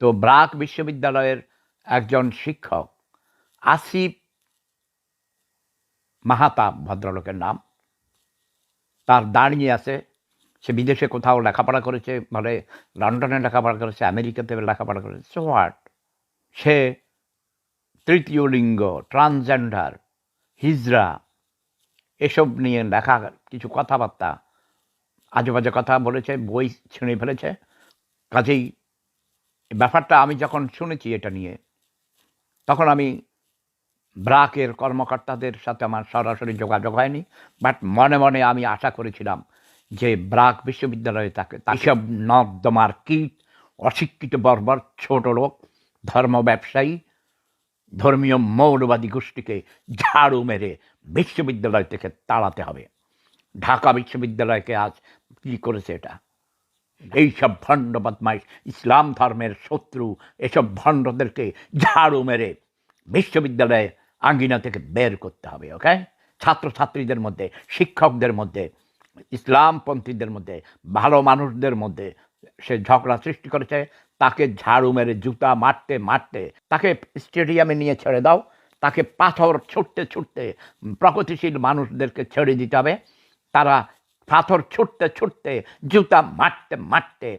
তো ব্রাক বিশ্ববিদ্যালয়ের একজন শিক্ষক, আসিফ মাহাতাব ভদ্রলোকের নাম। তার দাঁড়িয়ে আছে। সে বিদেশে কোথাও লেখাপড়া করেছে মানে লন্ডনে লেখাপড়া করেছে, আমেরিকাতে লেখাপড়া করেছে হোয়াট সে তৃতীয় লিঙ্গ ট্রান্সজেন্ডার হিজরা, এসব নিয়ে লেখা কিছু কথাবার্তা, আজে বাজে কথা বলেছে, বই ছিঁড়ে ফেলেছে, কাজেই ব্যাপারটা আমি যখন শুনেছি এটা নিয়ে, তখন আমি ব্রাকের কর্মকর্তাদের সাথে আমার সরাসরি যোগাযোগ হয়নি, বাট মনে মনে আমি আশা করেছিলাম যে ব্রাক বিশ্ববিদ্যালয়ে তাকে তাসব নর্দমার কীট অশিক্ষিত বর্বর ছোট লোক, ধর্ম ব্যবসায়ী, ধর্মীয় মৌলবাদী গোষ্ঠীকে ঝাড়ু মেরে বিশ্ববিদ্যালয় থেকে তাড়াতে হবে। ঢাকা বিশ্ববিদ্যালয়কে আজ কী করেছে এটা? এইসব ভণ্ড বদমাইশ, ইসলাম ধর্মের শত্রু, এসব ভণ্ডদেরকে ঝাড়ু মেরে বিশ্ববিদ্যালয়ে আঙ্গিনা থেকে বের করতে হবে ওকে ছাত্রছাত্রীদের মধ্যে, শিক্ষকদের মধ্যে, ইসলামপন্থীদের মধ্যে, ভালো মানুষদের মধ্যে সে ঝগড়া সৃষ্টি করেছে, তাকে ঝাড়ু মেরে জুতা মারতে মারতে, তাকে স্টেডিয়ামে নিয়ে ছেড়ে দাও, তাকে পাথর ছুটতে ছুটতে প্রগতিশীল মানুষদেরকে ছেড়ে দিতে হবে, তারা পাথর ছুটতে ছুটতে জুতা মারতে মারতে